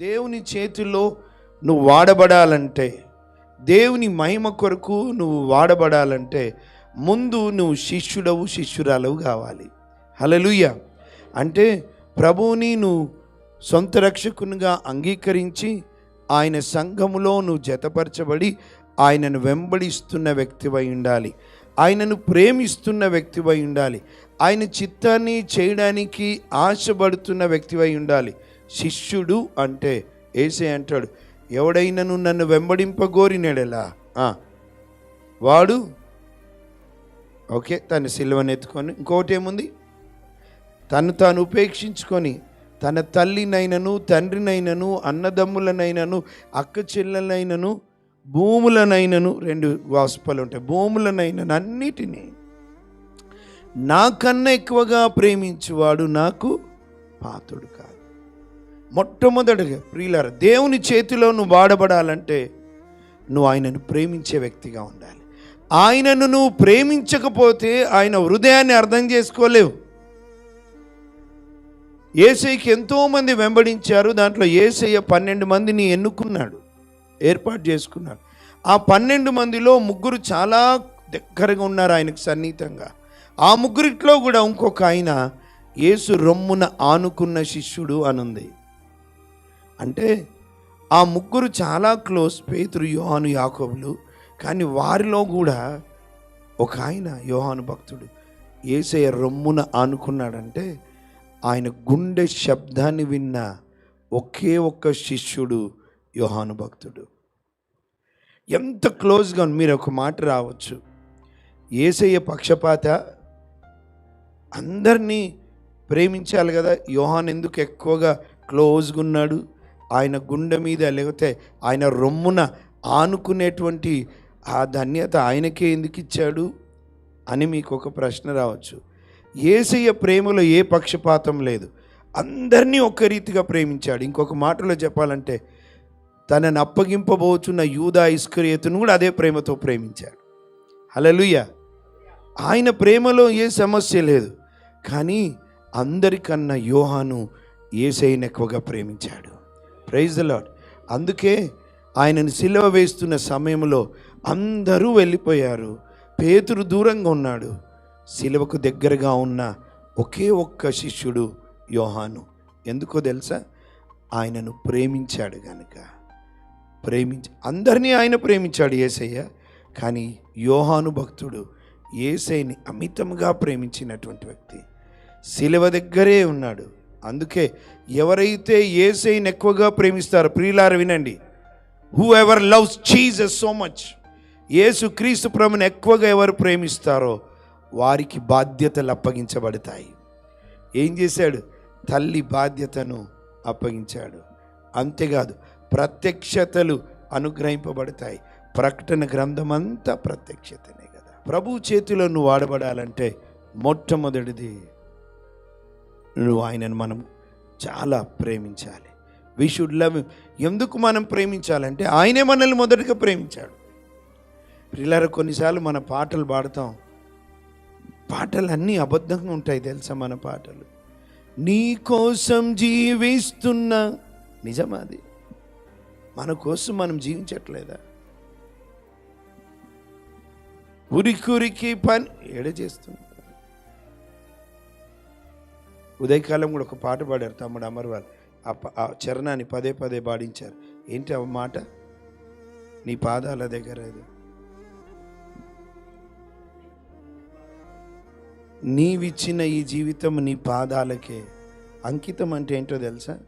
దేవుని చేతిలో నువ్వు వాడబడాలంటే దేవుని మహిమ కొరకు నువ్వు వాడబడాలంటే ముందు నువ్వు శిష్యుడవు శిష్యురాలవు కావాలి. హలలుయ అంటే ప్రభువుని నువ్వు సొంత రక్షకునిగా అంగీకరించి ఆయన సంఘములో నువ్వు జతపరచబడి ఆయనను వెంబడిస్తున్న వ్యక్తివై ఉండాలి. ఆయనను ప్రేమిస్తున్న వ్యక్తివై ఉండాలి. ఆయన చిత్తాన్ని చేయడానికి ఆశపడుతున్న వ్యక్తివై ఉండాలి. శిష్యుడు అంటే ఏసే అంటాడు ఎవడైనను నన్ను వెంబడింపగోరినాడెలా వాడు ఓకే తన సిల్వను ఎత్తుకొని ఇంకోటి ఏముంది తను తాను ఉపేక్షించుకొని తన తల్లినైనను తండ్రినైనను అన్నదమ్ములనైనను అక్క చెల్లెలైనను భూములనైనను రెండు వాసుపలు ఉంటాయి భూములనైనను అన్నిటినీ. నాకన్నా ఎక్కువగా ప్రేమించువాడు నాకు పాతుడు కాదు. మొట్టమొదటిగా ప్రియులార దేవుని చేతిలో నువ్వు వాడబడాలంటే నువ్వు ఆయనను ప్రేమించే వ్యక్తిగా ఉండాలి. ఆయనను నువ్వు ప్రేమించకపోతే ఆయన హృదయాన్ని అర్థం చేసుకోలేవు. ఏసైకి ఎంతోమంది వెంబడించారు దాంట్లో ఏసయ్య పన్నెండు మందిని ఎన్నుకున్నాడు ఏర్పాటు చేసుకున్నాడు. ఆ పన్నెండు మందిలో ముగ్గురు చాలా దగ్గరగా ఉన్నారు ఆయనకు సన్నిహితంగా. ఆ ముగ్గురిట్లో కూడా ఇంకొక ఆయన యేసు రొమ్మున ఆనుకున్న శిష్యుడు అనుంది. అంటే ఆ ముగ్గురు చాలా క్లోజ్ పేతురు యోహాను యాకోబులు. కానీ వారిలో కూడా ఒక ఆయన యోహాను భక్తుడు. ఏసయ్య రొమ్మున ఆనుకున్నాడంటే ఆయన గుండె శబ్దాన్ని విన్న ఒకే ఒక్క శిష్యుడు యోహాను భక్తుడు. ఎంత క్లోజ్గా మీరు ఒక మాట రావచ్చు. ఏసయ్య పక్షపాత. అందరినీ ప్రేమించాలి కదా. యోహాన్ ఎందుకు ఎక్కువగా క్లోజ్గా ఉన్నాడు? ఆయన గుండె మీద లేకపోతే ఆయన రొమ్మున ఆనుకునేటువంటి ఆ ధన్యత ఆయనకే ఎందుకు ఇచ్చాడు అని మీకు ఒక ప్రశ్న రావచ్చు. ఏసయ్య ప్రేమలో ఏ పక్షపాతం లేదు. అందరినీ ఒక్క రీతిగా ప్రేమించాడు. ఇంకొక మాటలో చెప్పాలంటే తనను అప్పగింపబోచున్న యూదా ఇస్కరియతును కూడా అదే ప్రేమతో ప్రేమించాడు. హలలుయ ఆయన ప్రేమలో ఏ సమస్య లేదు. కానీ అందరికన్నా యోహాను ఏసైని ఎక్కువగా ప్రేమించాడు. ప్రైజ్ ద లాడ్ అందుకే ఆయనను సిలువ వేస్తున్న సమయంలో అందరూ వెళ్ళిపోయారు. పేతురు దూరంగా ఉన్నాడు. సిలువకు దగ్గరగా ఉన్న ఒకే ఒక్క శిష్యుడు యోహాను. ఎందుకో తెలుసా? ఆయనను ప్రేమించాడు కనుక ప్రేమించి అందరినీ ఆయన ప్రేమించాడు ఏసయ్య. కానీ యోహాను భక్తుడు ఏసైని అమితంగా ప్రేమించినటువంటి వ్యక్తి. శిలువ దగ్గరే ఉన్నాడు. అందుకే ఎవరైతే ఏసైని ఎక్కువగా ప్రేమిస్తారో ప్రియులారు వినండి. Whoever loves Jesus so much Yesu Kristu ప్రభుని ఎక్కువగా ఎవరు ప్రేమిస్తారో వారికి బాధ్యతలు అప్పగించబడతాయి. ఏం చేశాడు? తల్లి బాధ్యతను అప్పగించాడు. అంతేకాదు ప్రత్యక్షతలు అనుగ్రహింపబడతాయి. ప్రకటన గ్రంథం అంతా ప్రత్యక్షతనే కదా. ప్రభు చేతిలో నువ్వు వాడబడాలంటే మొట్టమొదటిది నువ్వు ఆయనను మనం చాలా ప్రేమించాలి. వి షుడ్ లవ్ ఎందుకు మనం ప్రేమించాలంటే ఆయనే మనల్ని మొదటగా ప్రేమించాడు. పిల్లల కొన్నిసార్లు మన పాటలు పాడతాం. పాటలు అన్నీ అబద్ధంగా ఉంటాయి తెలుసా మన పాటలు. నీ కోసం జీవిస్తున్న నిజమాది మన కోసం మనం జీవించట్లేదా? ఉరికురికి పని ఏడ చేస్తుంది? ఉదయకాలం కూడా ఒక పాట పాడారు తమ్ముడు అమర్వాల్. ఆ చరణాన్ని పదే పదే పాడించారు. ఏంటి ఆ మాట? నీ పాదాల దగ్గర ఇది. నీవిచ్చిన ఈ జీవితం నీ పాదాలకే. అంకితం అంటే ఏంటో తెలుసా?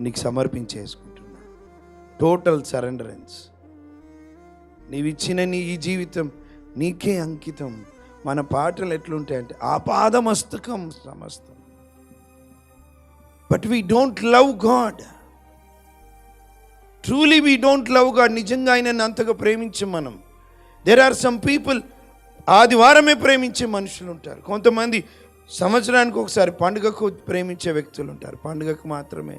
నీకు సమర్పించేసుకుంటున్నా టోటల్ సరెండరెన్స్ నీవిచ్చిన నీ ఈ జీవితం నీకే అంకితం. మన పాటలు ఎట్లుంటాయంటే ఆపాదమస్తకం సమస్తం. But we don't love God truly we don't love God నిజంగా ఆయనను అంతగా ప్రేమించం మనం. దెర్ ఆర్ సమ్ పీపుల్ ఆదివారమే ప్రేమించే మనుషులు ఉంటారు. కొంతమంది సంవత్సరానికి ఒకసారి పండుగకు ప్రేమించే వ్యక్తులు ఉంటారు. పండుగకు మాత్రమే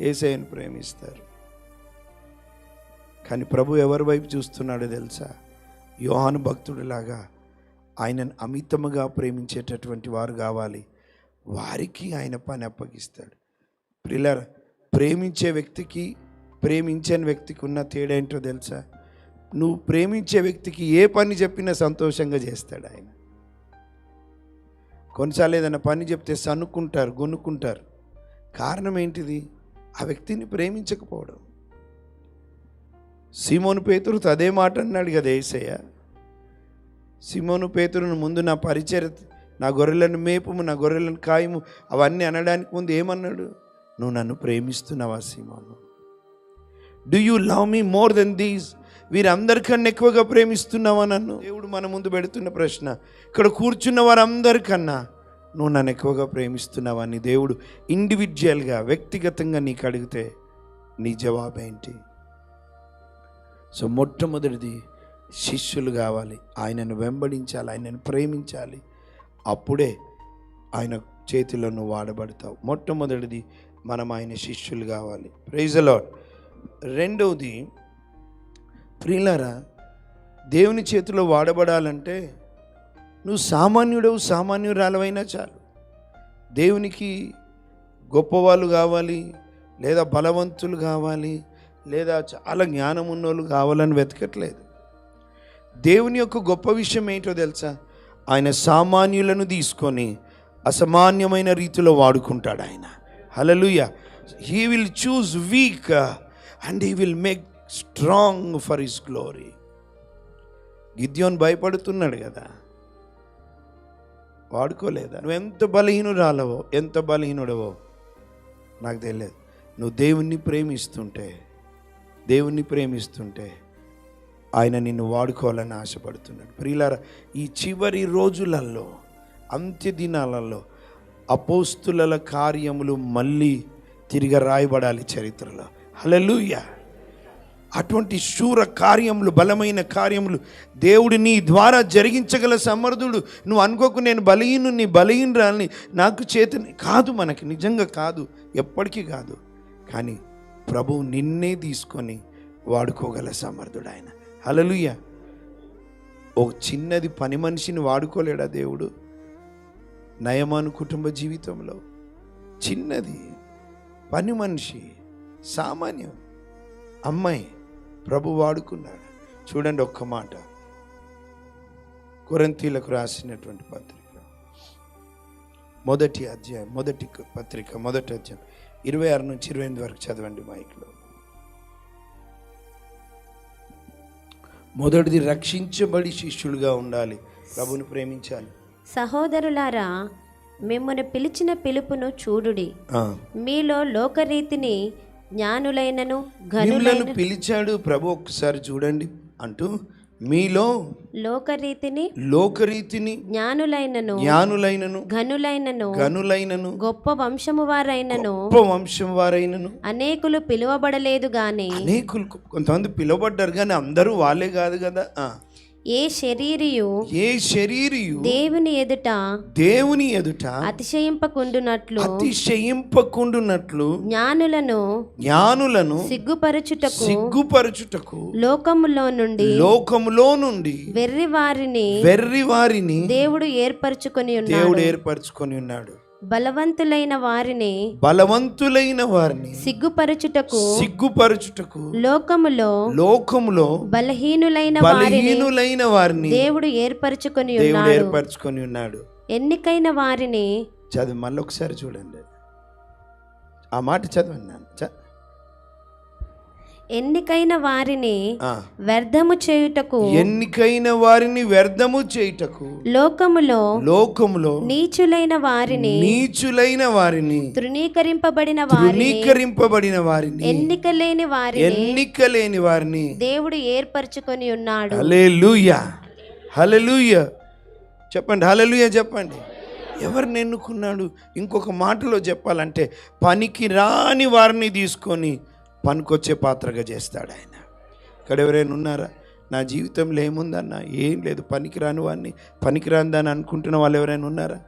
ఏసైని ప్రేమిస్తారు. కానీ ప్రభు ఎవరి వైపు చూస్తున్నాడో తెలుసా? యోహాను భక్తుడిలాగా ఆయనను అమితముగా ప్రేమించేటటువంటి వారు కావాలి. వారికి ఆయన పని అప్పగిస్తాడు. ప్రిల్లర్ ప్రేమించే వ్యక్తికి ప్రేమించని వ్యక్తికి ఉన్న తేడా ఏంటో తెలుసా? నువ్వు ప్రేమించే వ్యక్తికి ఏ పని చెప్పినా సంతోషంగా చేస్తాడు ఆయన. కొన్నిసార్లు ఏదైనా పని చెప్తే సనుక్కుంటారు గొనుక్కుంటారు. కారణం ఏంటిది? ఆ వ్యక్తిని ప్రేమించకపోవడం. సీమోను పేతురు అదే మాట అన్నాడు కదా ఏసయ్య. సిమోను పేతురును ముందు నా పరిచయ నా గొర్రెలను మేపుము నా గొర్రెలను కాయము అవన్నీ అనడానికి ముందు ఏమన్నాడు? నువ్వు నన్ను ప్రేమిస్తున్నావా సిమోను? Do you love me more than these వీరందరికన్నా ఎక్కువగా ప్రేమిస్తున్నావా నన్ను? దేవుడు మన ముందు పెడుతున్న ప్రశ్న. ఇక్కడ కూర్చున్న వారందరికన్నా నువ్వు నన్ను ఎక్కువగా ప్రేమిస్తున్నావా అని దేవుడు ఇండివిజువల్గా వ్యక్తిగతంగా నీకు అడిగితే నీ జవాబేంటి? సో మొట్టమొదటిది శిష్యులు కావాలి. ఆయనను వెంబడించాలి ఆయనను ప్రేమించాలి. అప్పుడే ఆయన చేతిలో నువ్వు వాడబడతావు. మొట్టమొదటిది మనం ఆయన శిష్యులు కావాలి. ప్రైజ్ లాడ్ రెండవది ప్రియులరా దేవుని చేతిలో వాడబడాలంటే నువ్వు సామాన్యుడవు సామాన్యురాలవైనా చాలు. దేవునికి గొప్పవాళ్ళు కావాలి లేదా బలవంతులు కావాలి లేదా చాలా జ్ఞానం ఉన్నోళ్ళు కావాలని వెతకట్లేదు. దేవుని యొక్క గొప్ప విషయం ఏంటో తెలుసా? ఆయన సామాన్యులను తీసుకొని అసామాన్యమైన రీతిలో వాడుకుంటాడు ఆయన. Hallelujah he will choose weak and he will make strong for his glory గిద్యోన్ భయపడుతున్నాడు కదా? వాడుకోలేదా? నువ్వు ఎంత బలహీనురాలవో ఎంత బలహీనుడవో నాకు తెలియదు. నువ్వు దేవుణ్ణి ప్రేమిస్తుంటే దేవుణ్ణి ప్రేమిస్తుంటే ఆయన నిన్ను వాడుకోవాలని ఆశపడుతున్నాడు. ప్రియులార ఈ చివరి రోజులలో అంత్య దినాలలో అపోస్తుల కార్యములు మళ్ళీ తిరిగి రాయబడాలి చరిత్రలో. హలలుయ అటువంటి శూర కార్యములు బలమైన కార్యములు దేవుడు నీ ద్వారా జరిగించగల సమర్థుడు. నువ్వు అనుకోకు నేను బలహీను నీ బలహీనరాని నాకు చేతని కాదు మనకి నిజంగా కాదు ఎప్పటికీ కాదు. కానీ ప్రభువు నిన్నే తీసుకొని వాడుకోగల సమర్థుడు ఆయన. హలలుయ్య ఒక చిన్నది పని మనిషిని వాడుకోలేడా దేవుడు? నయమాను కుటుంబ జీవితంలో చిన్నది పని మనిషి సామాన్యం అమ్మాయి ప్రభు వాడుకున్నాడు. చూడండి ఒక్క మాట. కొరంతీలకు రాసినటువంటి పత్రిక. మొదటి అధ్యాయం మొదటి పత్రిక మొదటి అధ్యాయం. ఇరవై ఆరు నుంచి ఇరవై ఎనిమిది వరకు చదవండి మైక్లో. మొదటిది రక్షించబడి శిష్యులుగా ఉండాలి. ప్రభుని ప్రేమించాలి. సహోదరులారా మిమ్మల్ని పిలిచిన పిలుపును చూడుడి. మీలో లోకరీతిని జ్ఞానులైనను ఘనులైన పిలిచాడు ప్రభు ఒక్కసారి చూడండి అంటూ మీలో లోకరీతిని లోకరీతిని జ్ఞానులైనను జ్ఞానులైనను ఘనులైనను గనులైనను గొప్ప వంశము వారైనను గొప్ప వంశం వారైనను అనేకులు పిలువబడలేదు గాని అనేకులు కొంతమంది పిలువబడ్డారు కానీ అందరూ వాళ్ళే కాదు కదా. ఏ శరీరియు ఏ శరీరియు దేవుని ఎదుట దేవుని ఎదుట అతిశయింపకుండునట్లు అతిశయింపకుండునట్లు జ్ఞానులను జ్ఞానులను సిగ్గుపరచుటకు సిగ్గుపరచుటకు లోకములో నుండి లోకములో నుండి వెర్రి వారిని వెర్రి వారిని దేవుడు ఏర్పరచుకొని ఉన్నాడు. దేవుడు ఏర్పరచుకొని ఉన్నాడు. బలవంతులైన వారిని బలవంతులైన వారిని సిగ్గుపరచుటకు సిగ్గుపరచుటకు లోకములో లోకములో బలహీనులైన బలహీనులైన వారిని దేవుడు ఏర్పరచుకొని దేవుడు ఏర్పరచుకొని ఉన్నాడు. ఎన్నికైన వారిని చదువు మళ్ళీ ఒకసారి చూడండి. ఆ మాట చదవండి ఎన్నికైన వారిని. వ్యర్థము చేయుటకు ఎన్నికైన వారిని వ్యర్థము చేయుటకు లోకములో లోకములో నీచులైన వారిని నీచులైన వారిని తృణీకరింపబడిన తృణీకరింపబడిన వారిని ఎన్నిక లేని వారిని ఎన్నిక లేని వారిని దేవుడు ఏర్పరచుకొని ఉన్నాడు. హల్లెలూయా. హల్లెలూయా. చెప్పండి హల్లెలూయా చెప్పండి. ఎవరిని ఎన్నుకున్నాడు? ఇంకొక మాటలో చెప్పాలంటే పనికి రాని వారిని తీసుకొని పనికొచ్చే పాత్రగా చేస్తాడు ఆయన. ఇక్కడ ఎవరైనా ఉన్నారా? నా జీవితంలో ఏముందన్న? ఏం లేదు. పనికిరాని వాడిని పనికిరాందని అనుకుంటున్న వాళ్ళు ఎవరైనా ఉన్నారా?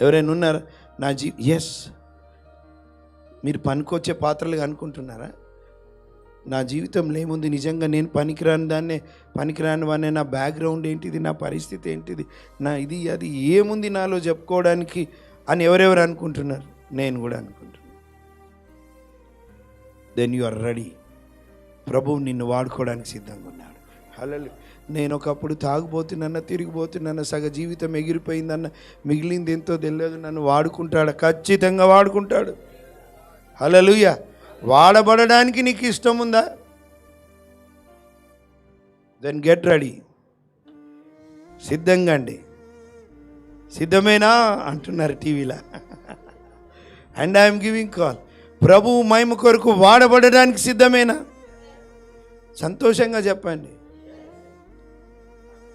ఎవరైనా ఉన్నారా? నా జీ ఎస్ మీరు పనికొచ్చే పాత్రలుగా అనుకుంటున్నారా? నా జీవితంలో ఏముంది? నిజంగా నేను పనికిరాని దాన్నే పనికిరాని వాడినే నా బ్యాక్గ్రౌండ్ ఏంటిది? నా పరిస్థితి ఏంటిది? నా ఇది అది ఏముంది నాలో చెప్పుకోవడానికి అని ఎవరెవరు అనుకుంటున్నారు? నేను కూడా అనుకుంటున్నాను దెన్ యు ఆర్ రెడీ ప్రభువు నిన్ను వాడుకోవడానికి సిద్ధంగా ఉన్నాడు. హలలు నేను ఒకప్పుడు తాగుబోతున్నా తిరిగిపోతున్నా సగ జీవితం ఎగిరిపోయిందన్న మిగిలింది ఎంతో తెలియదు నన్ను వాడుకుంటాడు ఖచ్చితంగా వాడుకుంటాడు. హలలుయ వాడబడడానికి నీకు ఇష్టం ఉందా? దెన్ గెట్ రెడీ సిద్ధంగా అండి. సిద్ధమేనా? అంటున్నారు టీవీలో. అండ్ ఐఎమ్ గివింగ్ కాల్ ప్రభు మహిమ కొరకు వాడబడడానికి సిద్ధమేనా? సంతోషంగా చెప్పండి.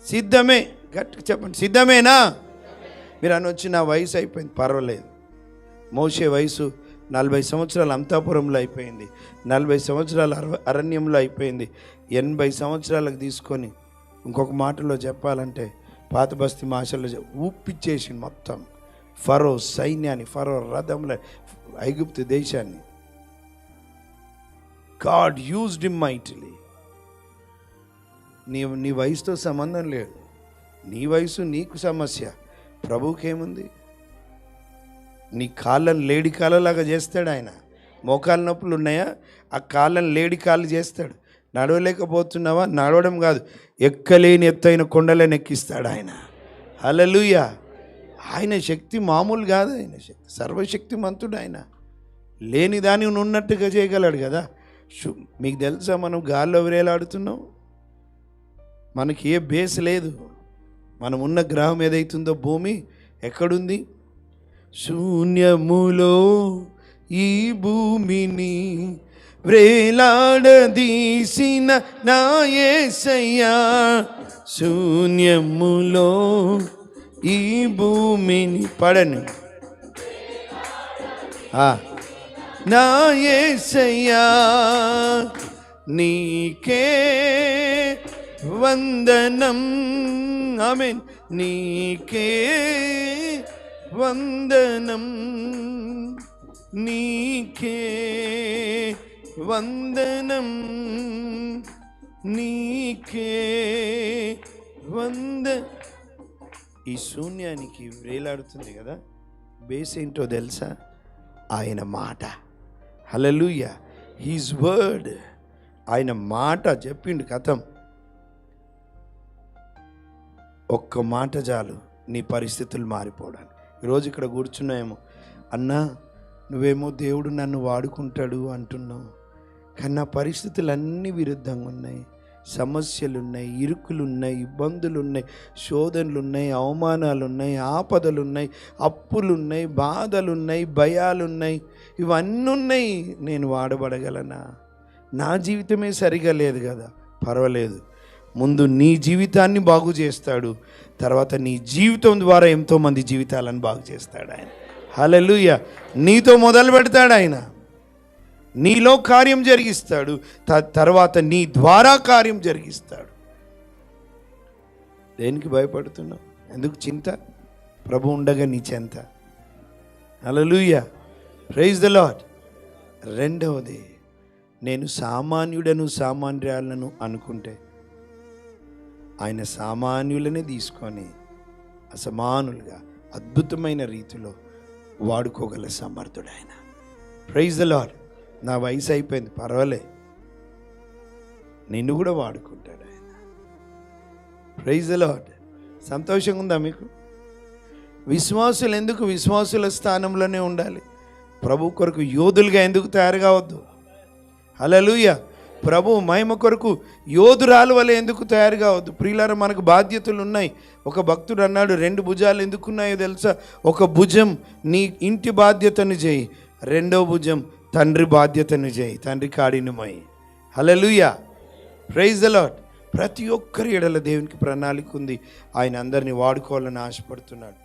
సిద్ధమే గట్టిగా చెప్పండి. సిద్ధమేనా? మీరు అనొచ్చి నా వయసు అయిపోయింది పర్వాలేదు. మోసే వయసు నలభై సంవత్సరాలు అంతాపురంలో అయిపోయింది నలభై సంవత్సరాలు అర అరణ్యంలో అయిపోయింది. ఎనభై సంవత్సరాలకు తీసుకొని ఇంకొక మాటలో చెప్పాలంటే పాత బస్తీ మాషల్లో చె- ఊపిచ్చేసి మొత్తం. ఫరో సైన్యాన్ని ఫరో రథంలో ఐగుప్తు దేశాన్ని. గాడ్ యూజ్డ్ ఇమ్ మైటిలీ నీ నీ వయసుతో సంబంధం లేదు. నీ వయసు నీకు సమస్య. ప్రభుకేముంది నీ కాళ్ళని లేడి కాళ్ళలాగా చేస్తాడు ఆయన. మోకాళ్ళ నొప్పులు ఉన్నాయా? ఆ కాళ్ళని లేడి కాళ్ళు చేస్తాడు. నడవలేకపోతున్నావా? నడవడం కాదు. ఎక్కలేని ఎత్తైన కొండలను ఎక్కిస్తాడు ఆయన. హల్లెలూయ! ఆయన శక్తి మామూలు కాదు ఆయన శక్తి. సర్వశక్తిమంతుడు ఆయన. లేని దాన్ని ఉన్నట్టుగా చేయగలడు కదా. మీకు తెలుసా మనం గాల్లో వేలాడుతున్నాం మనకి ఏ బేస్ లేదు. మనం ఉన్న గ్రహం ఏదైతుందో భూమి ఎక్కడుంది? శూన్యములో ఈ భూమిని వ్రేలాడదీసిన నా శూన్యములో ఈ భూమిని పడను ఆ. నా యేసయ్యా నీకే వందనం ఆమెన్ నీకే వందనం నీకే వందనం నీకే వంద ఈ శూన్యానికి వేలాడుతుంది కదా? బేస్ ఏంటో తెలుసా? ఆయన మాట. Hallelujah his word. ఆయన మాట చెప్పిండు కథం. ఒక్క మాట చాలు నీ పరిస్థితులు మారిపోవడానికి. ఈరోజు ఇక్కడ కూర్చున్నాయేమో. అన్నా నువ్వేమో దేవుడు నన్ను వాడుకుంటాడు అంటున్నావు. కానీ నా పరిస్థితులు అన్నీ విరుద్ధంగా ఉన్నాయి. సమస్యలున్నాయి ఇరుకులున్నాయి ఇబ్బందులున్నాయి శోధనలున్నాయి అవమానాలున్నాయి ఆపదలున్నాయి శోధనలు ఉన్నాయి భయాలున్నాయి. ఇవన్నీ ఉన్నాయి నేను వాడబడగలనా? నా జీవితమే సరిగా లేదు కదా? పర్వాలేదు. ముందు నీ జీవితాన్ని బాగు చేస్తాడు. తర్వాత నీ జీవితం ద్వారా ఎంతోమంది జీవితాలను బాగు చేస్తాడు ఆయన. హలలుయ నీతో మొదలు పెడతాడు ఆయన. నీలో కార్యం జరిగిస్తాడు. త- తర్వాత నీ ద్వారా కార్యం జరిగిస్తాడు. దేనికి భయపడుతున్నావు? ఎందుకు చింత? ప్రభు ఉండగా నీ చెంత. హలలుయ ప్రైజ్ ద లాడ్ రెండవది నేను సామాన్యుడను సామాన్యురాలను అనుకుంటే ఆయన సామాన్యులనే తీసుకొని అసమానులుగా అద్భుతమైన రీతిలో వాడుకోగల సమర్థుడు ఆయన ప్రైజ్ ద లాడ్ నా వయసు అయిపోయింది పర్వాలే. నిన్ను కూడా వాడుకుంటాడు ఆయన. ప్రైజ్ లాడ్ సంతోషంగా ఉందా మీకు? విశ్వాసులు ఎందుకు విశ్వాసుల స్థానంలోనే ఉండాలి? ప్రభు కొరకు యోధులుగా ఎందుకు తయారు కావద్దు హలలుయ ప్రభు మహిమ కొరకు యోధురాలు వల్ల ఎందుకు తయారు కావద్దు ప్రియులారా మనకు బాధ్యతలు ఉన్నాయి. ఒక భక్తుడు అన్నాడు రెండు భుజాలు ఎందుకున్నాయో తెలుసా? ఒక భుజం నీ ఇంటి బాధ్యతను చేయి. రెండో భుజం తండ్రి బాధ్యతను చేయి తండ్రి కాడినమై hallelujah praise a lot lot ప్రతి ఒక్కరి ఎడల దేవునికి ప్రణాళిక ఉంది. ఆయన అందరినీ వాడుకోవాలని ఆశపడుతున్నాడు.